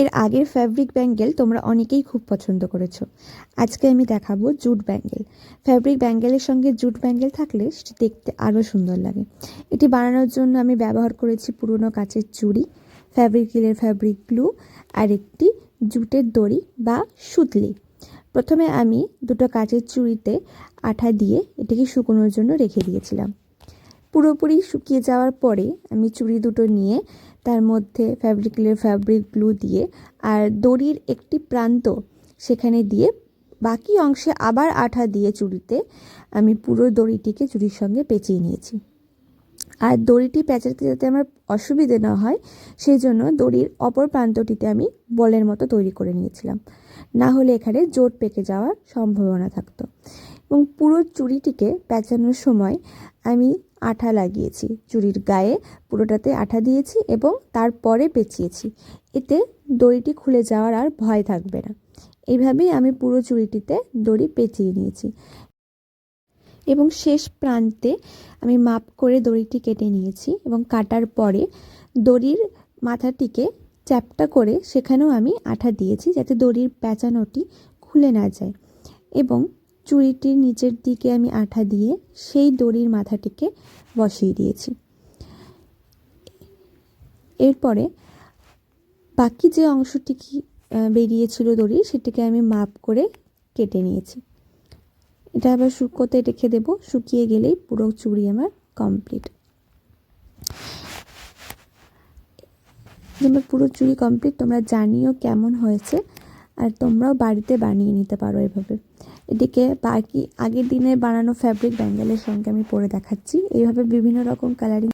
এর আগের fabric bangle তোমরা অনেকেই খুব পছন্দ করেছ। আজকে আমি দেখাবো জুট ব্যাঙ্গেল ফ্যাব্রিক ব্যাঙ্গেলের সঙ্গে জুট ব্যাঙ্গেল থাকলে সেটি দেখতে আরও সুন্দর লাগে। এটি বানানোর জন্য আমি ব্যবহার করেছি পুরনো কাচের চুড়ি ফ্যাব্রিক হিলের ফ্যাব্রিক গ্লু আর একটি জুটের দড়ি বা সুতলি। প্রথমে আমি দুটো কাচের চুড়িতে আঠা দিয়ে এটিকে শুকোনোর জন্য রেখে দিয়েছিলাম। পুরোপুরি শুকিয়ে যাওয়ার পরে আমি চুড়ি দুটো নিয়ে তার মধ্যে ফ্যাব্রিকের ফ্যাব্রিক গ্লু দিয়ে আর দড়ির একটি প্রান্ত সেখানে দিয়ে বাকি অংশে আবার আঠা দিয়ে চুড়িতে আমি পুরো দড়িটিকে চুড়ির সঙ্গে পেঁচিয়ে নিয়েছি। আর দড়িটি পেঁচাতে যাতে আমার অসুবিধে না হয় সেই জন্য দড়ির অপর প্রান্তটিতে আমি বলের মতো তৈরি করে নিয়েছিলাম। না হলে এখানে জোট পেকে যাওয়ার সম্ভাবনা থাকতো। এবং পুরো চুড়িটিকে পেঁচানোর সময় আমি আঠা লাগিয়েছি। চুড়ির গায়ে পুরোটাতে আঠা দিয়েছি এবং তারপরে পেঁচিয়েছি। এতে দড়িটি খুলে যাওয়ার আর ভয় থাকবে না। এইভাবেই আমি পুরো চুড়িটিতে দড়ি পেঁচিয়ে নিয়েছি। এবং শেষ প্রান্তে আমি মাপ করে দড়িটি কেটে নিয়েছি এবং কাটার পরে দড়ির মাথাটিকে চ্যাপটা করে সেখানেও আমি আঠা দিয়েছি যাতে দড়ির প্যাঁচানোটি খুলে না যায়। এবং চুড়িটির নিচের দিকে আমি আঠা দিয়ে সেই দড়ির মাথাটিকে বসিয়ে দিয়েছি। এরপরে বাকি যে অংশটি কি বেরিয়েছিল দড়ি, সেটিকে আমি মাপ করে কেটে নিয়েছি। এটা আবার শুকোতে রেখে দেবো, শুকিয়ে গেলেই পুরো চুড়ি আমার কমপ্লিট আমার পুরো চুড়ি কমপ্লিট তোমরা জানিও কেমন হয়েছে। আর তোমরাও বাড়িতে বানিয়ে নিতে পারো এভাবে। এদিকে বাকি আগের দিনে বানানো ফ্যাব্রিক ব্যাঙ্গেলের সঙ্গে আমি পরে দেখাচ্ছি। এইভাবে বিভিন্ন রকম কালারিং